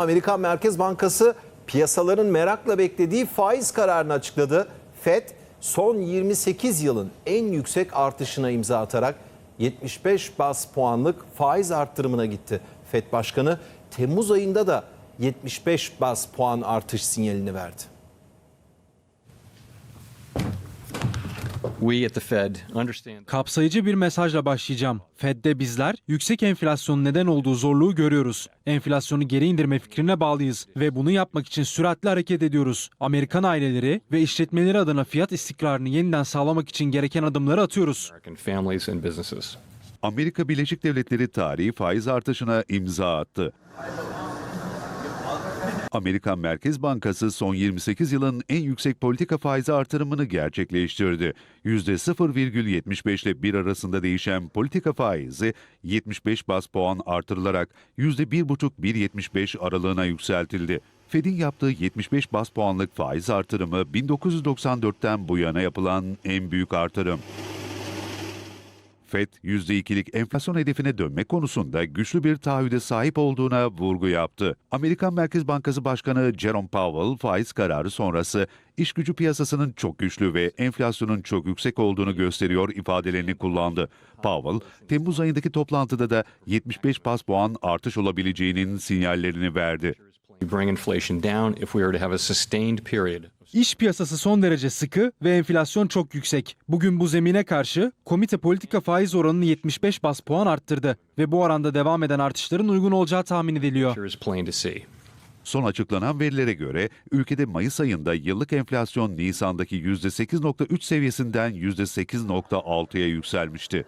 Amerikan Merkez Bankası piyasaların merakla beklediği faiz kararını açıkladı. Fed son 28 yılın en yüksek artışına imza atarak 75 bas puanlık faiz arttırımına gitti. Fed Başkanı Temmuz ayında da 75 bas puan artış sinyalini verdi. We at the Fed understand Kapsayıcı bir mesajla başlayacağım. Fed'de bizler yüksek enflasyonun neden olduğu zorluğu görüyoruz. Enflasyonu geri indirme fikrine bağlıyız ve bunu yapmak için süratli hareket ediyoruz. Amerikan aileleri ve işletmeleri adına fiyat istikrarını yeniden sağlamak için gereken adımları atıyoruz. Amerika Birleşik Devletleri tarihi faiz artışına imza attı. Amerikan Merkez Bankası son 28 yılın en yüksek politika faizi artırımını gerçekleştirdi. %0,75 ile 1 arasında değişen politika faizi 75 bas puan artırılarak %1,5-1,75 aralığına yükseltildi. Fed'in yaptığı 75 bas puanlık faiz artırımı 1994'ten bu yana yapılan en büyük artırım. FED %2'lik enflasyon hedefine dönme konusunda güçlü bir taahhüde sahip olduğuna vurgu yaptı. Amerikan Merkez Bankası Başkanı Jerome Powell faiz kararı sonrası iş gücü piyasasının çok güçlü ve enflasyonun çok yüksek olduğunu gösteriyor ifadelerini kullandı. Powell, Temmuz ayındaki toplantıda da 75 bas puan artış olabileceğinin sinyallerini verdi. İş piyasası son derece sıkı ve enflasyon çok yüksek. Bugün bu zemine karşı komite politika faiz oranını 75 bas puan arttırdı ve bu oranda devam eden artışların uygun olacağı tahmin ediliyor. Son açıklanan verilere göre ülkede Mayıs ayında yıllık enflasyon Nisan'daki %8.3 seviyesinden %8.6'ya yükselmişti.